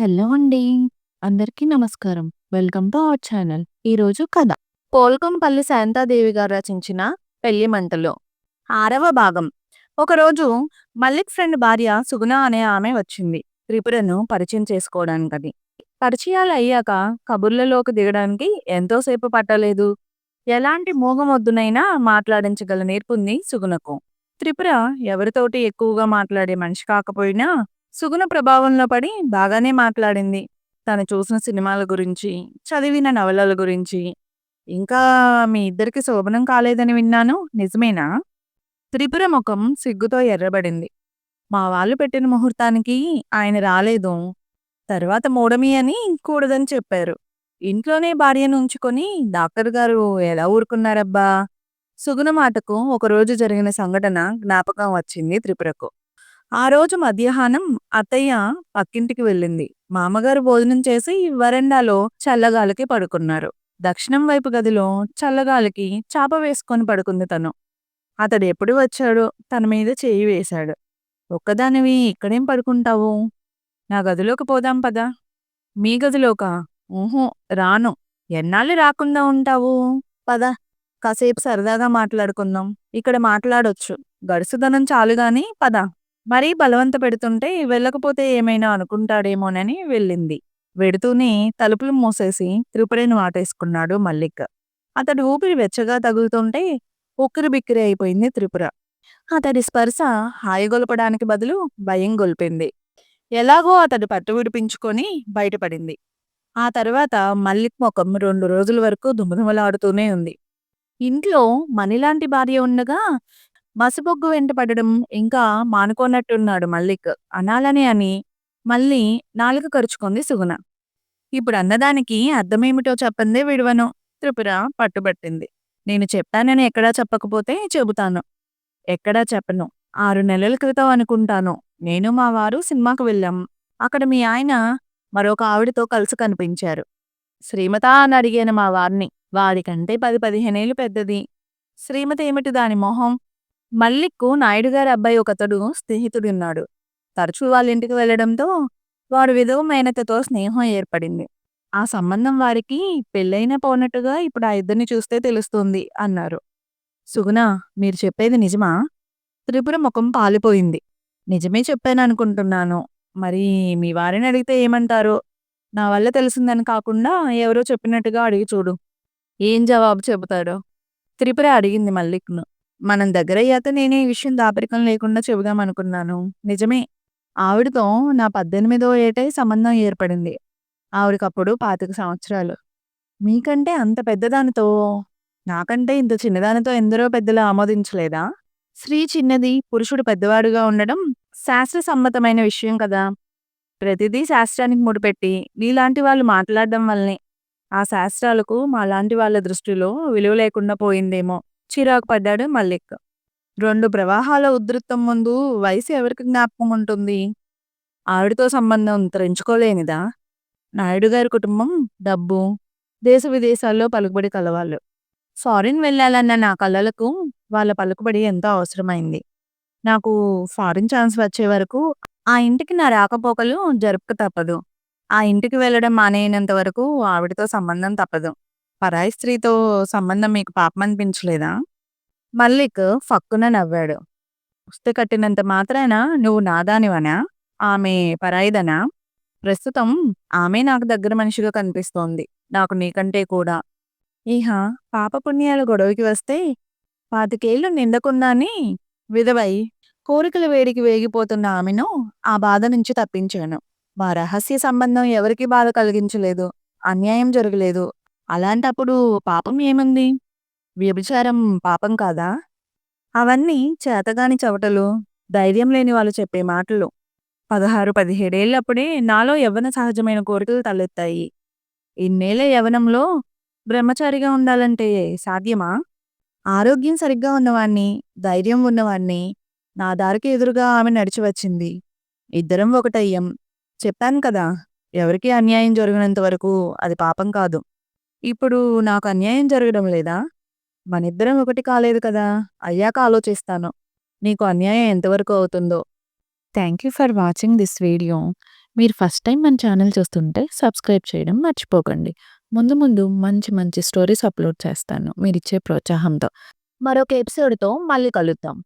Hello అండి. అందరికీ నమస్కారం. Welcome to our channel. ఈరోజు కథ. పోల్కంపల్లి శాంతాదేవి గారు రచించిన పెళ్ళి మంటలు. ఆరవ భాగం. ఒకరోజు మల్లిక్ ఫ్రెండ్ భార్య సుగుణ అనే ఆమె వచ్చింది. త్రిపురను పరిచయం చేసుకోవడానికని. పరిచయాలు అయ్యాక కబుర్లలోకి దిగడానికి ఎంతోసేపు పట్టలేదు. ఎలాంటి మూగమొద్దునైనా మాట్లాడించగల నేర్పుంది సుగుణకు. త్రిపుర ఎవరితోటి ఎక్కువగా మాట్లాడే మనిషి కాకపోయినా సుగుణ ప్రభావంలో పడి బాగానే మాట్లాడింది. తను చూసిన సినిమాల గురించి, చదివిన నవలల గురించి. ఇంకా మీ ఇద్దరికి శోభనం కాలేదని విన్నాను. నిజమేనా? త్రిపుర ముఖం సిగ్గుతో ఎర్రబడింది. మా వాళ్ళు పెట్టిన ముహూర్తానికి ఆయన రాలేదు. తర్వాత మూడమి అని కూడదని చెప్పారు. ఇంట్లోనే భార్యను ఉంచుకొని డాక్టర్ గారు ఎలా ఊరుకున్నారబ్బా! సుగుణ మాటకు ఒకరోజు జరిగిన సంఘటన జ్ఞాపకం వచ్చింది త్రిపురకు. ఆ రోజు మధ్యాహ్నం అత్తయ్య పక్కింటికి వెళ్ళింది. మామగారు భోజనం చేసి వరండాలో చల్లగాలికి పడుకున్నారు. దక్షిణం వైపు గదిలో చల్లగాలికి చాప వేసుకొని పడుకుంది తను. అతడు ఎప్పుడు వచ్చాడో తన మీద చేయి వేశాడు. ఒక్కదానివి ఇక్కడేం పడుకుంటావు? నా గదిలోకి పోదాం పద. మీ గదిలోకా? ఊహో రాను. ఎన్నాళ్ళు రాకుండా ఉంటావు? పద. కాసేపు సరదాగా మాట్లాడుకుందాం. ఇక్కడ మాట్లాడొచ్చు. గడుసుదనం చాలుగాని పద. మరీ బలవంత పెడుతుంటే వెళ్ళకపోతే ఏమైనా అనుకుంటాడేమోనని వెళ్ళింది. వెడుతూనే తలుపులు మూసేసి త్రిపురని వాటేసుకున్నాడు మల్లిక్. అతడు ఊపిరి వెచ్చగా తగులుతుంటే ఉక్కిరి బిక్కిరి అయిపోయింది త్రిపుర. అతడి స్పర్శ హాయిగొలపడానికి బదులు భయం గొల్పింది. ఎలాగో అతడు పట్టు విడిపించుకొని బయటపడింది. ఆ తర్వాత మల్లిక్ ముఖం రెండు రోజుల వరకు దుమదుమలాడుతూనే ఉంది. ఇంట్లో మణిలాంటి భార్య ఉండగా మసిబొగ్గు వెంట పడడం ఇంకా మానుకోనట్టున్నాడు మల్లిక్. అనాలనే అని మళ్ళీ నాలుక కరుచుకుంది సుగుణ. ఇప్పుడు అన్నదానికి అర్థమేమిటో చెప్పందే విడువను. త్రిపుర పట్టుబట్టింది. నేను చెప్పానని ఎక్కడా చెప్పకపోతే చెబుతాను. ఎక్కడా చెప్పను. ఆరు నెలల క్రితం అనుకుంటాను. నేను మా వారు సినిమాకు వెళ్ళాం. అక్కడ మీ ఆయన మరొక ఆవిడతో కలిసి కనిపించారు. శ్రీమత అని అడిగాను మా వారిని. వారికంటే పది పదిహేనేళ్ళు పెద్దది. శ్రీమతి ఏమిటి దాని మొహం? మల్లిక్కు నాయుడుగారి అబ్బాయి ఒకతడు స్నేహితుడున్నాడు. తరచూ వాళ్ళింటికి వెళ్ళడంతో వాడు విధవ మేనతతో స్నేహం ఏర్పడింది. ఆ సంబంధం వారికి పెళ్ళైన పోనట్టుగా ఇప్పుడు ఆ ఇద్దరిని చూస్తే తెలుస్తుంది అన్నారు. సుగుణ మీరు చెప్పేది నిజమా? త్రిపుర ముఖం పాలిపోయింది. నిజమే చెప్పాననుకుంటున్నాను. మరి మీ వారిని అడిగితే ఏమంటారో? నా వల్ల తెలిసిందని కాకుండా ఎవరో చెప్పినట్టుగా అడిగి చూడు. ఏం జవాబు చెబుతాడో? త్రిపుర అడిగింది మల్లిక్ను. మనం దగ్గరయ్యాక నేనే ఈ విషయం దాపరికం లేకుండా చెబుదామనుకున్నాను. నిజమే. ఆవిడతో నా పద్దెనిమిదో ఏటై సంబంధం ఏర్పడింది. ఆవిడకప్పుడు పాతిక సంవత్సరాలు. మీకంటే అంత పెద్దదానితో నాకంటే ఇంత చిన్నదానితో ఎందరో పెద్దలు ఆమోదించలేదా? స్త్రీ చిన్నది, పురుషుడు పెద్దవాడుగా ఉండడం శాస్త్ర సమ్మతమైన విషయం కదా! ప్రతిదీ శాస్త్రానికి ముడిపెట్టి నీలాంటి వాళ్ళు మాట్లాడడం వల్లనే ఆ శాస్త్రాలకు మాలాంటి వాళ్ళ దృష్టిలో విలువ లేకుండా పోయిందేమో చిరాకు పడ్డాడు మల్లిక్. రెండు ప్రవాహాల ఉధృతం ముందు వయసు ఎవరికి జ్ఞాపకం ఉంటుంది? ఆవిడతో సంబంధం తరించుకోలేనిదా నాయుడు గారి కుటుంబం డబ్బు, దేశ విదేశాల్లో పలుకుబడి కలవాళ్ళు. ఫారిన్ వెళ్ళాలన్న నా కలలకు వాళ్ళ పలుకుబడి ఎంతో అవసరమైంది. నాకు ఫారిన్ ఛాన్స్ వచ్చే వరకు ఆ ఇంటికి నా రాకపోకలు జరుపుకు తప్పదు. ఆ ఇంటికి వెళ్ళడం మానేయనంత వరకు ఆవిడతో సంబంధం తప్పదు. పరాయి స్త్రీతో సంబంధం మీకు పాపం అనిపించలేదా మల్లిక్ ఫక్కున నవ్వాడు. పుస్తక కట్టినంత మాత్రాన నువ్వు నాదానివనా? ఆమె పరాయిదనా? ప్రస్తుతం ఆమె నాకు దగ్గర మనిషిగా కనిపిస్తోంది. నాకు నీకంటే కూడా. ఇహ పాపపుణ్యాల గొడవకి వస్తే పాతికేళ్ళు నిండకుండానే విధవై కోరికల వేడికి వేగిపోతున్న ఆమెను ఆ బాధ నుంచి తప్పించాను. మా రహస్య సంబంధం ఎవరికీ బాధ కలిగించలేదు. అన్యాయం జరగలేదు. అలాంటప్పుడు పాపం ఏముంది? వ్యభిచారం పాపం కాదా? అవన్నీ చేతగాని చవటలు, ధైర్యం లేని వాళ్ళు చెప్పే మాటలు. పదహారు పదిహేడేళ్ళప్పుడే నాలో యవ్వన సహజమైన కోరికలు తలెత్తాయి. ఇన్నేళ్ళ యవ్వనంలో బ్రహ్మచారిగా ఉండాలంటే సాధ్యమా? ఆరోగ్యం సరిగ్గా ఉన్నవాణ్ణి, ధైర్యం ఉన్నవాణ్ణి నా దారికి ఎదురుగా ఆమె నడిచి వచ్చింది. ఇద్దరం ఒకటయ్యం చెప్పాను కదా! ఎవరికీ అన్యాయం జరిగినంత వరకు అది పాపం కాదు. ఇప్పుడు నాకు అన్యాయం జరగడం లేదా? మనిద్దరం ఒకటి కాలేదు కదా! అయ్యాక ఆలోచిస్తాను. నీకు అన్యాయం ఎంతవరకు అవుతుందో? Thank you for watching this video. మీరు ఫస్ట్ టైం మన ఛానల్ చూస్తుంటే సబ్స్క్రైబ్ చేయడం మర్చిపోకండి ముందు ముందు మంచి మంచి స్టోరీస్ అప్లోడ్ చేస్తాను మీరిచ్చే ప్రోత్సాహంతో మరొక ఎపిసోడ్తో మళ్ళీ కలుద్దాం